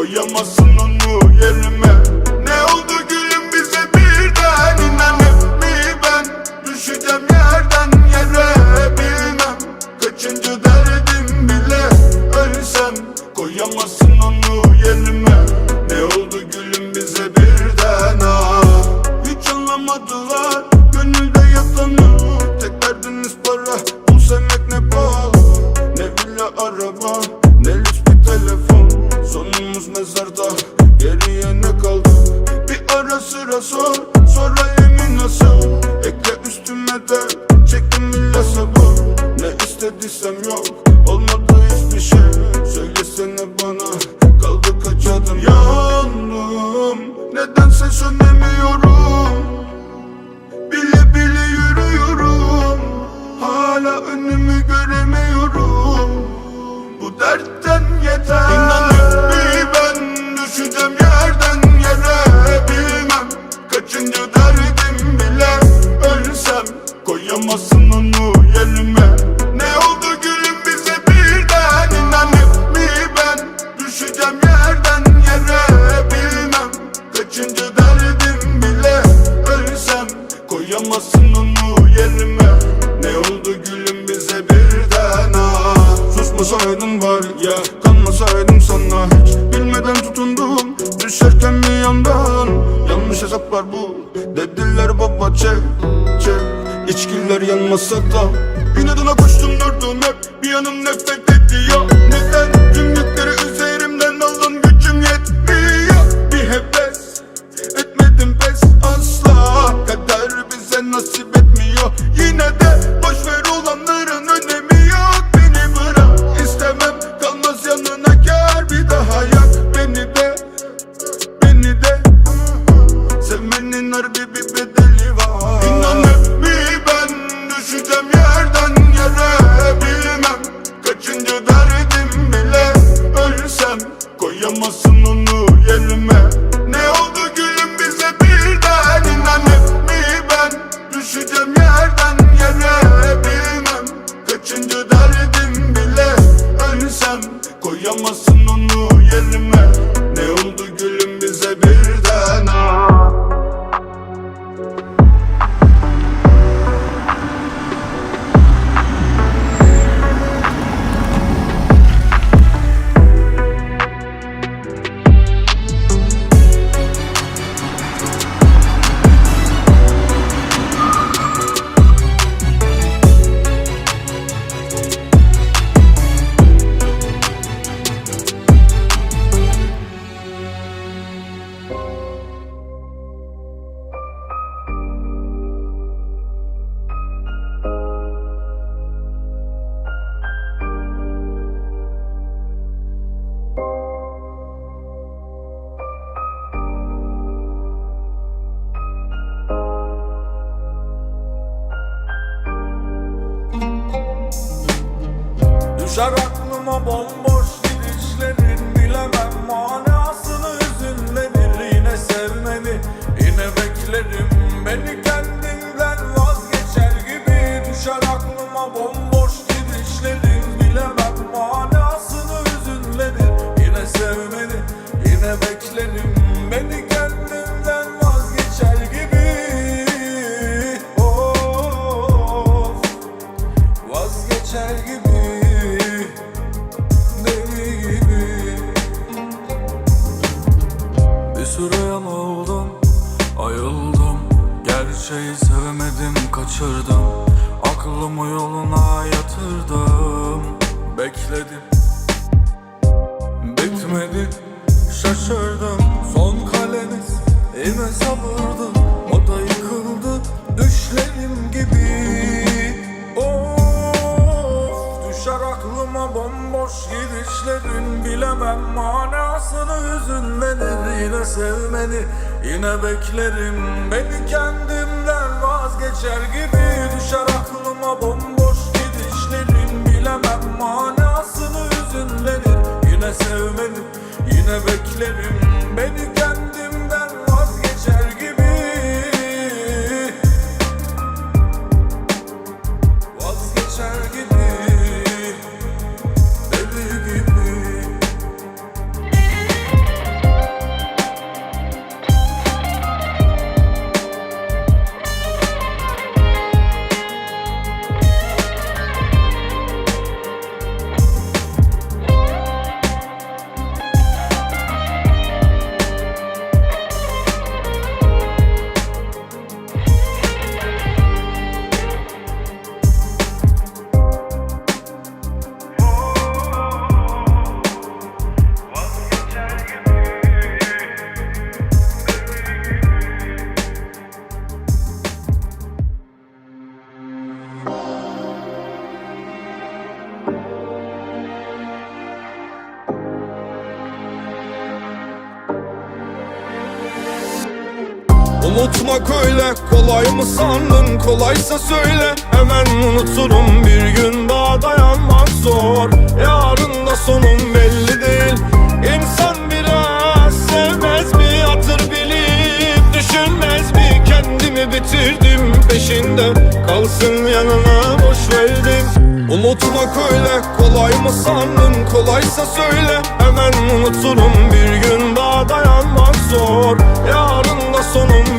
Koyamazsın onu. sor Sonra yemin nasıl? Ekle üstüme de Çektim bile sabır. Ne istediysem yok Olmadı hiçbir şey. satan ama bomboş gibi işledin Bilemem manasını hüzünledin Yine sevmedin, yine beklerim Beni kendimden vazgeçer gibi. Of, vazgeçer gibi. Deli gibi. Bir süre yanıldım, ayıldım Gerçeği sevemedim, kaçırdım. Kamu yoluna yatırdım. Bekledim. Bitmedi. Şaşırdım. Son kaleniz Yine sabırdı O da yıkıldı. Düşlerim gibi. Of Düşer aklıma bomboş gidişlerin. Bilemem manasını. Hüzünlenir Yine sevmeni. Yine beklerim. Beni kendimden vazgeçer gibi. Düşer aklıma ama bomboş gidişlerin bilemem manasını üzün Yine sevmedim yine beklerim. Beni Mı sandın? Kolaysa söyle. Hemen unuturum. Bir gün daha dayanmak zor. Yarın da sonum belli değil. İnsan biraz sevmez mi? Hatır bilip Düşünmez mi? Kendimi bitirdim peşinde. Kalsın yanına boş verdim. Unutmak öyle. Kolay mı sandın? Kolaysa söyle. Hemen unuturum. Bir gün daha dayanmak zor. Yarın da sonum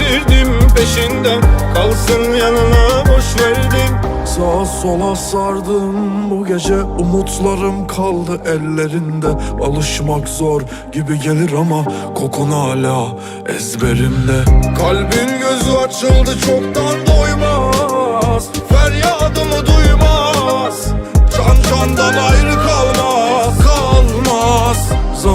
kendimi bitirdim peşinde. Kalsın yanına boş verdim. Sağa sola sardım. Bu gece umutlarım kaldı ellerinde. Alışmak zor gibi gelir ama kokun hala ezberimde. Kalbin gözü açıldı çoktan doymaz. Feryadımı duymaz. Can candan ayrı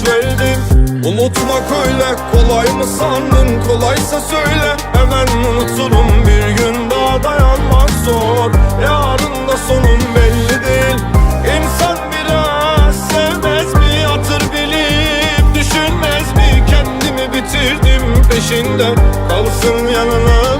boş verdim. Unutmak öyle kolay mı sandın? Kolaysa söyle Hemen unuturum. Bir gün daha dayanmak zor. Yarın da sonum belli değil. İnsan biraz sevmez mi? Hatır bilip Düşünmez mi? Kendimi bitirdim peşinde. Kalsın yanına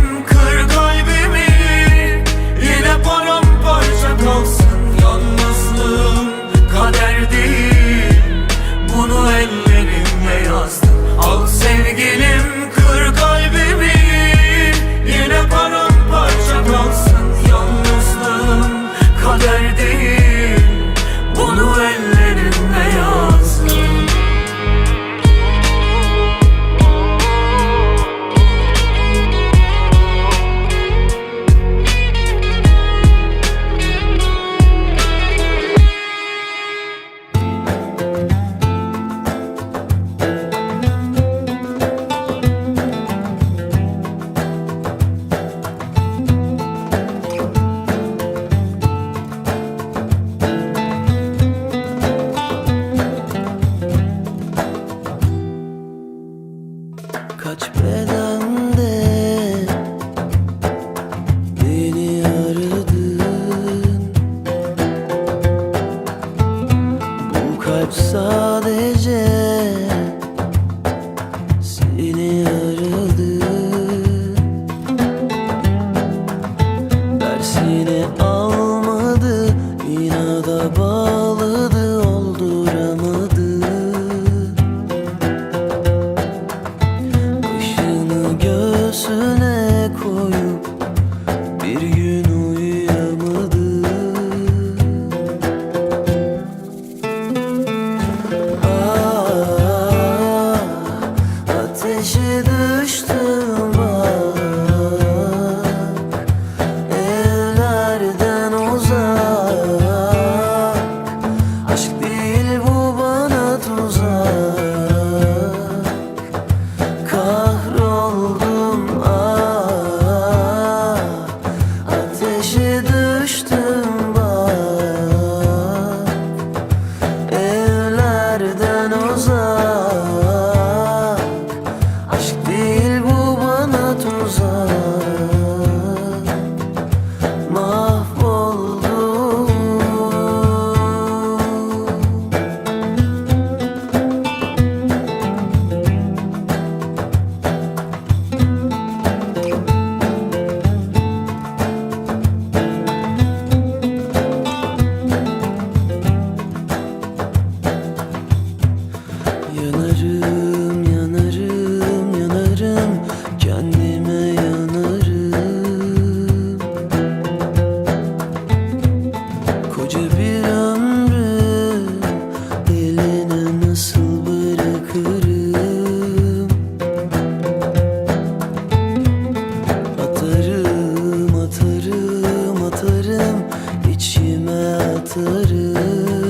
içime atarım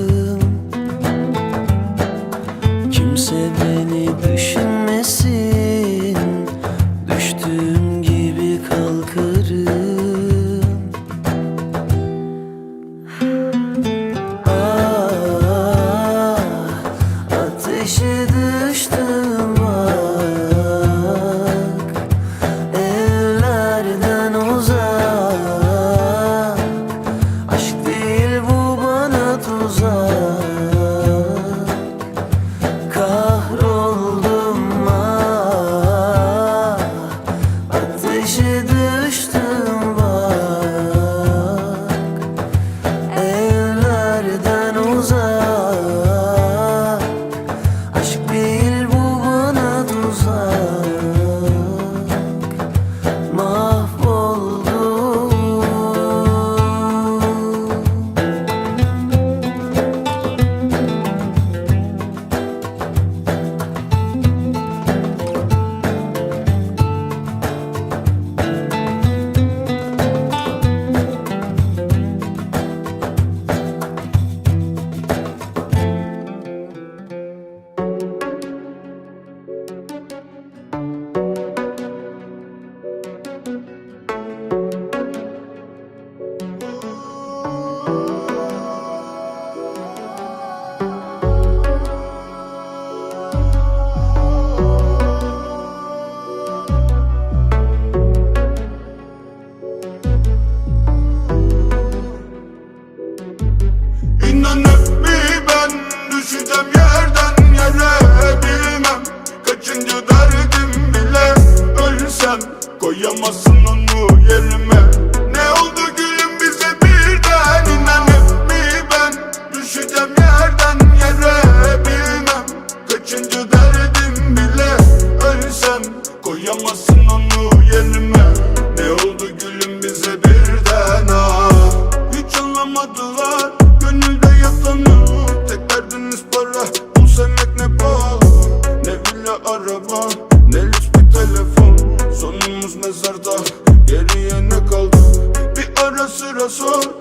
los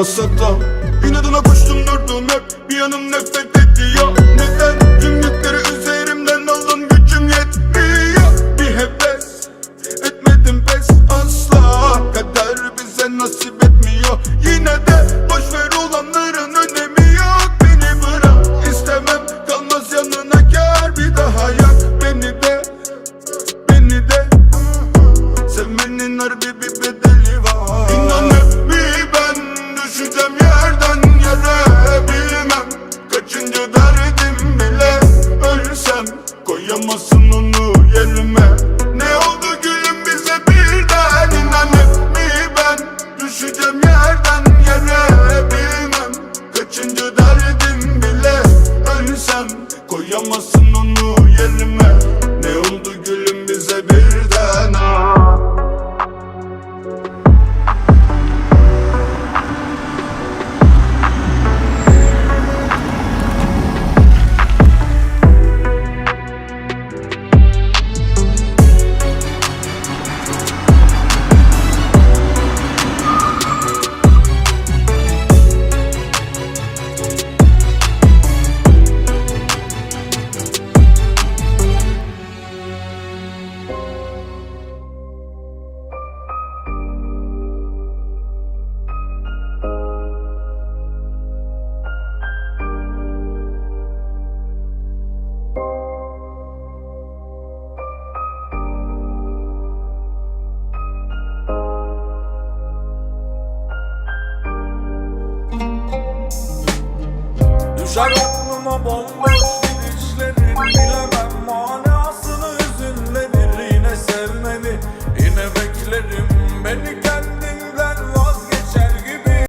olmasa